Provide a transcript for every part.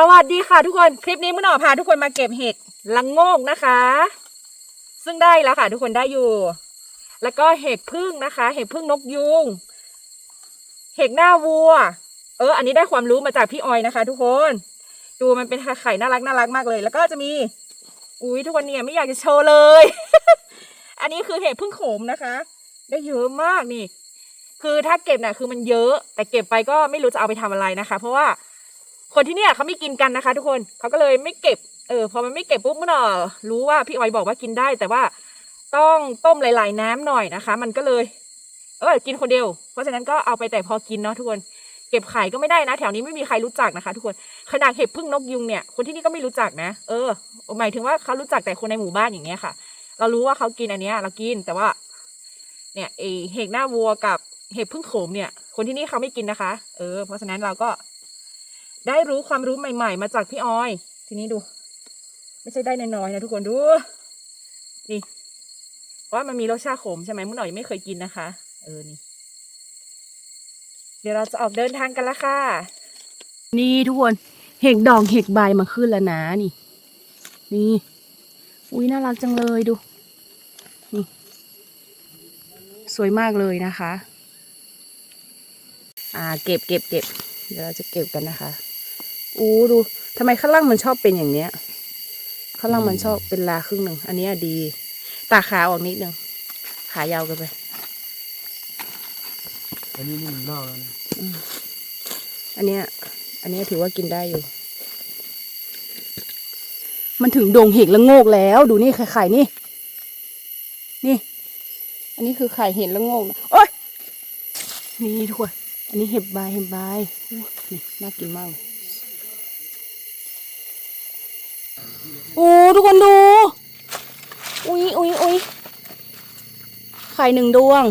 สวัสดีค่ะทุกคนคลิปนี้มื่อหน่อพาทุกคนมาเก็บเห็ดละโงกนะคะ ซึ่งได้แล้วค่ะทุกคนได้อยู่ แล้วก็เห็ดพึ่งนะคะ เห็ดพึ่งนกยุง เห็ดหน้าวัว เออ อันนี้ได้ความรู้มาจากพี่ออยนะคะ ทุกคน ดูมันเป็นไข่น่ารักน่ารักมากเลย แล้วก็จะมี อุ้ยทุกคนเนี่ยไม่อยากจะโชว์เลย อันนี้คือเห็ดพึ่งโขมนะคะ ได้เยอะมากนี่ คือถ้าเก็บเนี่ยคือมันเยอะ แต่เก็บไปก็ไม่รู้จะเอาไปทำอะไรนะคะ เพราะว่า คนที่เนี่ยเขาไม่กินกันนะคะ ทุกคนเขาก็เลยไม่เก็บเออพอมันไม่เก็บปุ๊บเมื่อหน่อรู้ว่าพี่ออยบอกว่ากินได้ แต่ว่าต้องต้มหลาย ๆ น้ำหน่อยนะคะ มันก็เลย เออกินคนเดียว เพราะฉะนั้นก็เอาไปแต่พอกินเนาะทุกคนเก็บไขายก็ไม่ได้นะ แถวนี้ไม่มีใครรู้จักนะคะ ทุกคนขนาดเห็บพึ่งนกยุงเนี่ย คนที่นี่ก็ไม่รู้จักนะ เออ หมายถึงว่าเขารู้จักแต่คนในหมู่บ้านอย่างเงี้ยค่ะ เรารู้ว่าเขากินอันเนี้ย เรากินแต่ว่า เนี่ยไอเห็ดหน้าวัวกับเห็ดพึ่งโขมเนี่ย คนที่นี่เขาไม่กินนะคะ เออ เพราะฉะนั้นเราก็ ได้รู้ความรู้ใหม่ ๆ มาจากพี่ออย ทีนี้ดู ไม่ใช่ได้น้อยๆนะทุกคนดู นี่ว่ามันมีรสชาติขมใช่ไหมเมื่อหน่อยไม่เคยกินนะคะ เออนี่เดี๋ยวเราจะออกเดินทางกันละค่ะ นี่ทุกคน เห็กดอกเห็กใบมาขึ้นแล้วนะนี่ นี่ อุ้ยน่ารักจังเลยดู นี่ สวยมากเลยนะคะ อ่า เก็บเก็บเก็บ เดี๋ยวเราจะเก็บกันนะคะ อู้ดูทำไมข้างล่างมันชอบเป็นอย่างเนี้ย ข้างล่างมันชอบเป็นลาครึ่งหนึ่ง อันเนี้ยดี ตาขาออกนิดนึงขายาวเกันไป อันนี้นี่มันเน่าแล้วนะอันเนี้ย อันเนี้ยถือว่ากินได้อยู่ มันถึงโด่งเห็ดละโงกแล้ว ดูนี่ไข่ไข่นี่ นี่ อันนี้คือไข่เห็ดละโงกนะโอ้ยนี่ทุกคนอันนี้เห็บใบเห็บใบอู้นี่น่ากินมากเลยโอ้ ทุกคนดู อุ้ยอุ้ยอุ้ยไข่หนึ่งดวง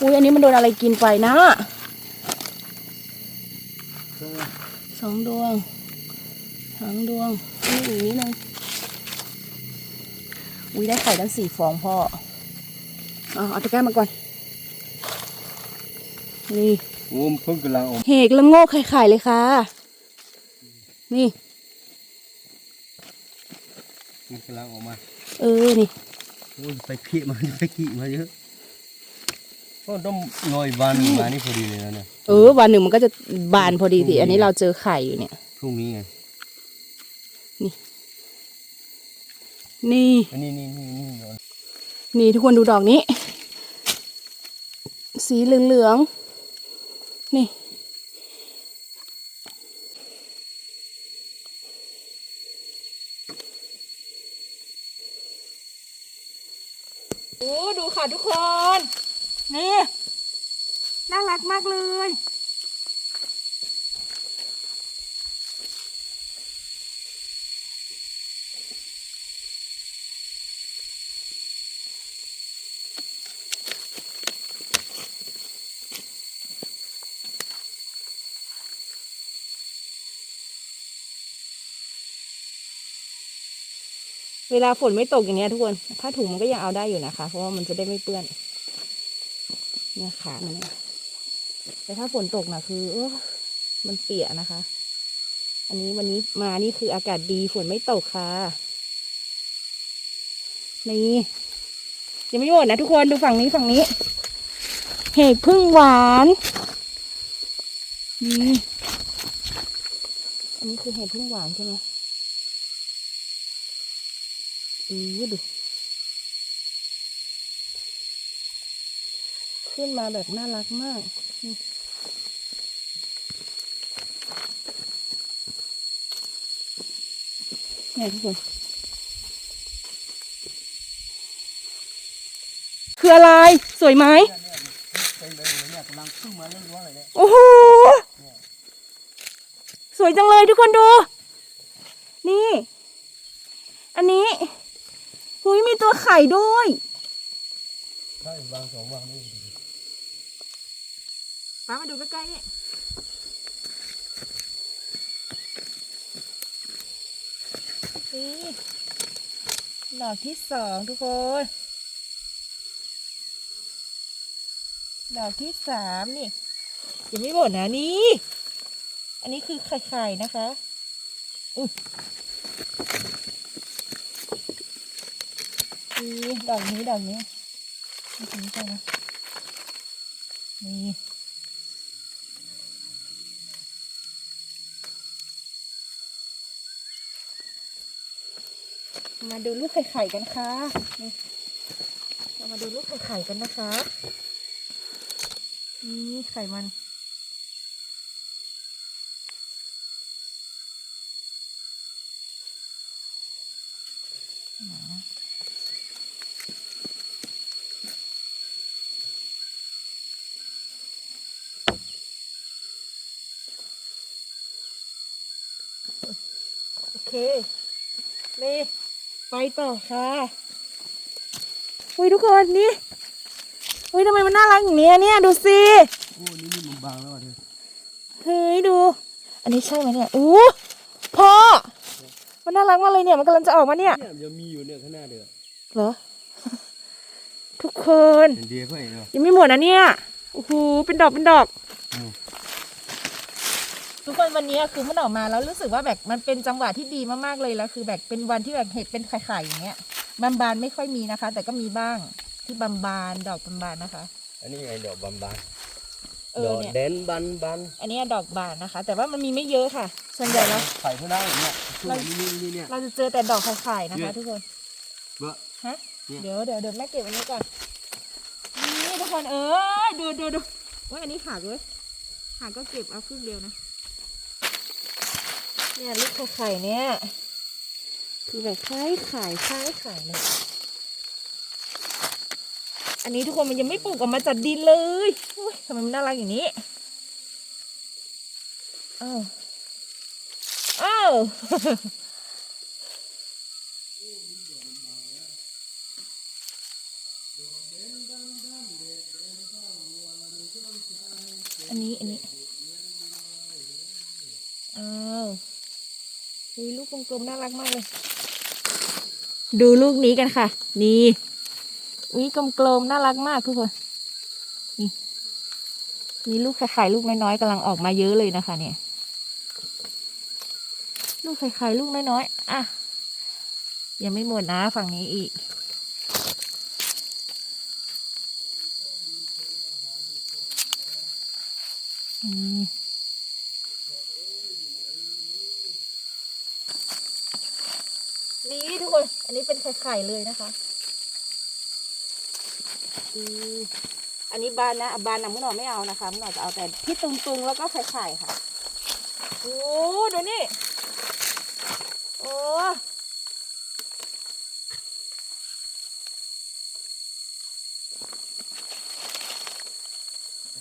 อุ้ยอันนี้มันโดนอะไรกินไปนะสองดวงสามดวงนี่อีกนิดนึงอุ้ยได้ไข่ตั้งสี่ฟองพ่อ เอาเอาตะกร้ามาก่อน นี่โอ้มเพิ่งกำลังออกเหกละโงกไข่ไข่เลยค่ะ นี่มัน กำลังออกมาเออนี่โอ้ยไปขี้มาไปขี้มาเยอะก็ต้องหน่อยวันมานี่พอดีเลยนะเนี่ยเออวันหนึ่งมันก็จะบานพอดีสิอันนี้เราเจอไข่อยู่เนี่ยพรุ่งนี้ไงนี่อันนี้นี่นี่นี่ก่อนนี่ทุกคนดูดอกนี้ สีเหลืองๆนี่ โอ้ ดูค่ะทุกคน นี่ น่ารักมากเลย เวลาฝนไม่ตกอย่างเงี้ยทุกคนผ้าถุงมันก็ยังเอาได้อยู่นะคะ เพราะว่ามันจะได้ไม่เปื้อน เนี่ยขามันเนี่ยแต่ถ้าฝนตกนะคือเออมันเปียกนะคะ อันนี้วันนี้มานี่คืออากาศดีฝนไม่ตกค่ะนี่ยังไม่หมดนะทุกคนดูฝั่งนี้ฝั่งนี้ เห็ดพึ่งหวานนี่อันนี้คือเห็ดพึ่งหวานใช่ไหมอือดู ขึ้นมาแบบน่ารักมากนี่เนี่ยทุกคนคืออะไร สวยไหมกำลังขึ้นมาเรื่อยๆเลยโอ้โห สวยจังเลยทุกคนดู นี่ อันนี้หุยมีตัวไข่ด้วย ใช่วางสองวางนี่ป้ามาดูใกล้ๆนี่นี่ดอกที่สองทุกคน ดอกที่สามนี่ยังไม่หมดนะนี่ อันนี้คือไข่ๆนะคะอุ๊ยนี่ดอกนี้ดอกนี้ นี่ถึงใช่ไหมนี่มาดูลูกไข่ไข่กันค่ะ นี่เรามาดูลูกไข่ไข่กันนะคะ นี่ไข่มัน โอเคนี่ไปต่อค่ะอุ้ยทุกคนนี่อุ้ยทำไมมันน่ารักอย่างเนี้ยเนี่ยดูสิโอ้นี่นี่มันบางแล้วอะเธอเฮ้ยดู อันนี้ใช่ไหมเนี่ยอู้พ่อมันน่ารักมากเลยเนี่ยมันกำลังจะออกมาเนี่ยเนี่ยมันยังมีอยู่เนี่ยข้างหน้าเด้อเหรอทุกคนเป็นเดียเพื่อนเนาะยังไม่หมดนะเนี่ยโอ้โหเป็นดอกเป็นดอกอืม ทุกคนวันนี้คือมันออกมาแล้วรู้สึกว่าแบบมันเป็นจังหวะที่ดีมากๆเลยแล้วคือแบบเป็นวันที่แบบเห็ดเป็นไข่ๆอย่างเงี้ยบานบานๆไม่ค่อยมีนะคะ แต่ก็มีบ้างที่บานบานๆดอกบานบานๆนะคะ อันนี้ไงดอกบานบานเอดออกเนี่ยแดนบานบานอันนี้ดอกบานนะคะ แต่ว่ามันมีไม่เยอะค่ะ ส่วนใหญ่แล้ว ไข่เท่านั้นเนี่ยช่วงนี้นี่นี่เนี่ย เราจะเจอแต่ดอกไข่ๆนะคะเนี่ยทุกคนเบ้อฮะเนี่ย เดี๋ยวเดี๋ยวเดี๋ยวแม่เก็บอันนี้ก่อน นี่ทุกคนเออดูดูดูว่าอันนี้หักเลยหักก็เก็บเอาครึ่งเดียวนะ เนี่ยลูกไข่ๆเนี่ยคือแบบคล้ายไข่คล้ายไข่เลยอันนี้ทุกคนมันยังไม่ปลูกออกมาจากดินเลยอุ๊ยทำไมมันน่ารักอย่างนี้อ้าวอ้าวอันนี้ อันนี้อ้าว อุ้ยลูกกลมๆน่ารักมากเลย ดูลูกนี้กันค่ะ นี่อุ้ยกลมๆน่ารักมากทุกคนนี่มีลูกไข่ๆลูกน้อยๆกำลังออกมาเยอะเลยนะคะ เนี่ย ลูกไข่ๆลูกน้อยๆอะยังไม่หมดนะฝั่งนี้อีก อืมนี่ทุกคน อันนี้เป็น ไข่ๆเลยนะคะอืมอันนี้บานนะบานนะมื่อหนอไม่เอานะคะมื่อหนอจะเอาแต่ที่ตุงๆแล้วก็ไข่ๆค่ะโอ้ดูนี่โอ้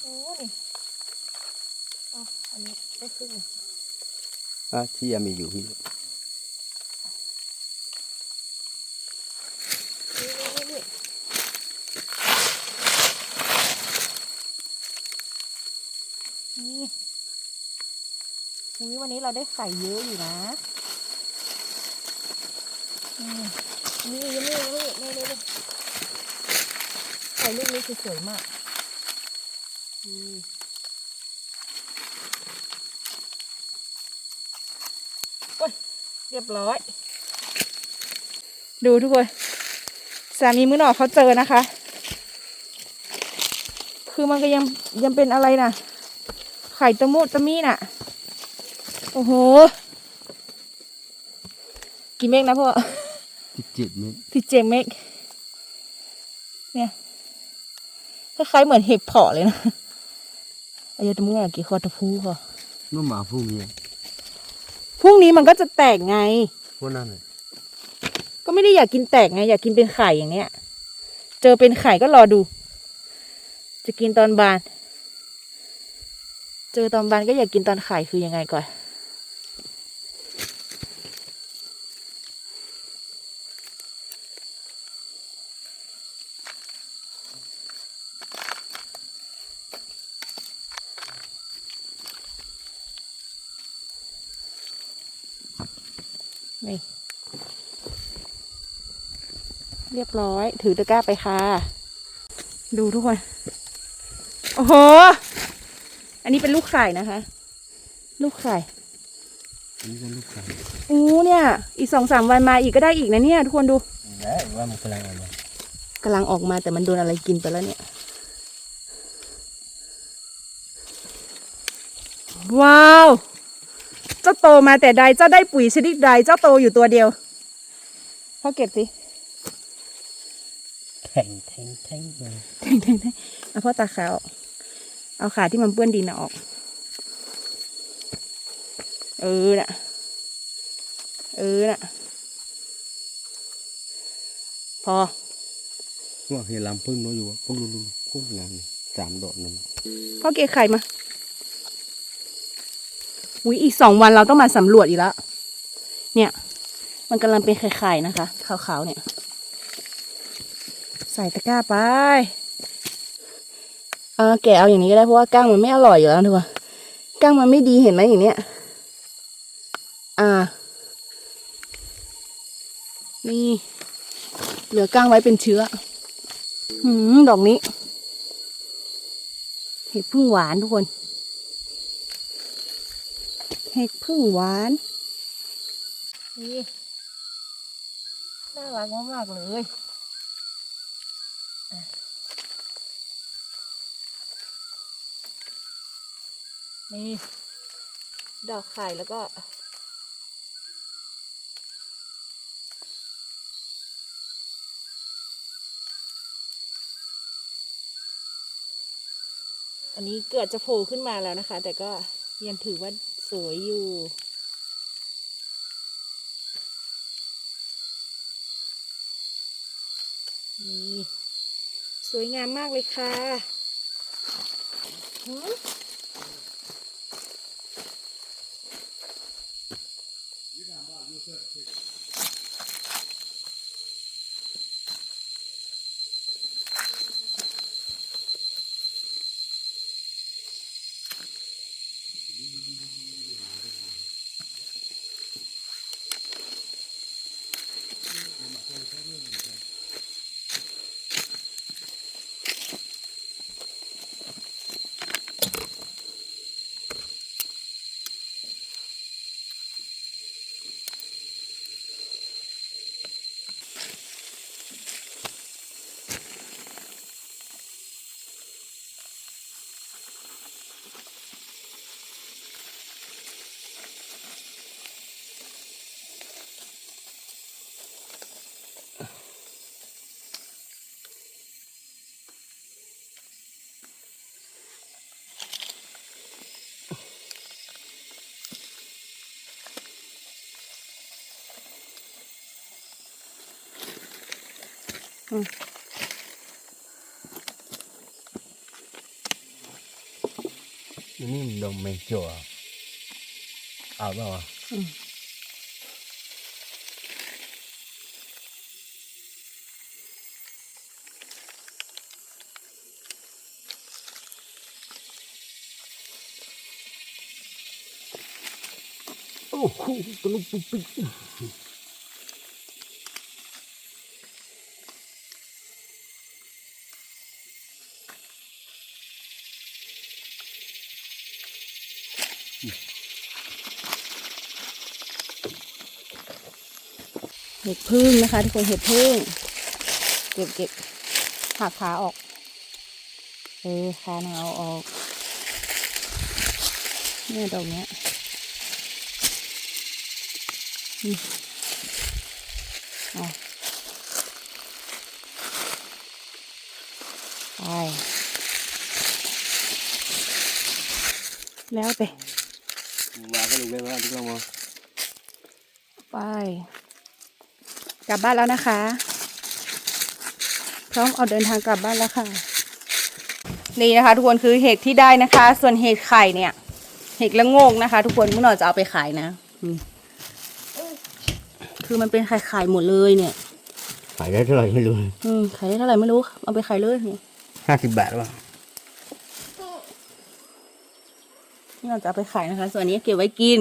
โอ้นี่อ๋ออันนี้ได้ครึ่งหนึ่งอะที่ยังมีอยู่พี่ นี่นี่นี่นี่อุ้ย วันนี้เราได้ไข่เยอะอยู่นะนี่นี่นี่นี่นี่นี่นี่ไข่ลูกนี้คือสวยมากอืมโอ้ยเรียบร้อย ดูทุกคนสามีมือหนอกเขาเจอนะคะ คือมันก็ยังยังเป็นอะไรนะไข่ตะมุตะมี่น่ะ โอ้โห กี่เมกนะพ่อสิบเจ็ดเมตรสิบเจ็ดเมกเนี่ยคล้ายๆเหมือนเห็บเพาะเลยนะอายตะมุอะกี่คอตะพูค่ะเมื่อหมาพวกนี้พรุ่งนี้มันก็จะแตกไงพวกนั้นเลยก็ไม่ได้อยากกินแตกไง อยากกินเป็นไข่อย่างเนี้ย เจอเป็นไข่ก็รอดู จะกินตอนบาน เจอตอนบานก็อยากกินตอนไข่คือยังไงก่อน นี่ เรียบร้อย ถือตะกร้าไปค่ะ ดูทุกคน โอ้โห อันนี้เป็นลูกไข่นะคะ ลูกไข่นี่ก็ลูกค้าอู้เนี่ย อีกสองสามวันมาอีกก็ได้อีกนะเนี่ย ทุกคนดูแล้วว่ามันกำลังออกมากำลังออกมาแต่มันโดนอะไรกินไปแล้วเนี่ย ว้าวเจ้าโตมาแต่ใดเจ้าได้ปุ๋ยชนิดใดเจ้าโตอยู่ตัวเดียวพ่อเก็บสิแข็งแทงแทงเลยแทงแทงแทงเอาพ่อตาขาออกเอาขาที่มันเปื้อนดินออก เออน่ะ เออน่ะ พอว่าเห็นลำพึ่งน้อยอยู่ว่าพึ่งลุลุโคตรงามสามดอกนั่นพ่อเกะไข่มา อุ้ยอีกสองวันเราต้องมาสำรวจอีกแล้ว เนี่ย มันกำลังเป็นไข่ๆนะคะ ขาวๆเนี่ย ใส่ตะกร้าไปเออแกะเอาอย่างนี้ก็ได้เพราะว่าก้างมันไม่อร่อยอยู่แล้วทุกคนก้างมันไม่ดีเห็นไหมอย่างเนี้ย อ่า นี่ เหลือก้างไว้เป็นเชื้อ หืมดอกนี้ เห็ดพึ่งหวานทุกคน เห็ดพึ่งหวานนี่น่ารักมากๆเลยนี่ดอกไข่แล้วก็อันนี้เกิดจะโผล่ขึ้นมาแล้วนะคะ แต่ก็ยังถือว่า สวยอยู่ นี่ สวยงามมากเลยค่ะหื นี่มันดอกแมงจั่วเอาเปล่าวะอืมโอ้โหตะลุกปุ๊บปิ๊ก เห็ดพึ่งนะคะทุกคนเห็ดพึ่ง เก็บเก็บหักขาออก เออขาหนาวออก เนี่ยดอกเนี้ยอืมเอไปแล้วแต่ว่าก็ลงได้ว่าทุกคนมองไป กลับบ้านแล้วนะคะ พร้อมเอาเดินทางกลับบ้านแล้วค่ะ นี่นะคะ ทุกคนคือเห็ดที่ได้นะคะ ส่วนเห็ดไข่เนี่ย เห็ดละโงกนะคะ ทุกคนเมื่อหน่อยจะเอาไปขายนะอืมคือมันเป็นไข่ไข่หมดเลยเนี่ย ขายได้เท่าไหร่ไม่รู้ อืมขายได้เท่าไหร่ไม่รู้ เอาไปขายเลยนี่ห้าสิบบาทว่ะนี่เราจะเอาไปขายนะคะ ส่วนอันนี้เก็บไว้กิน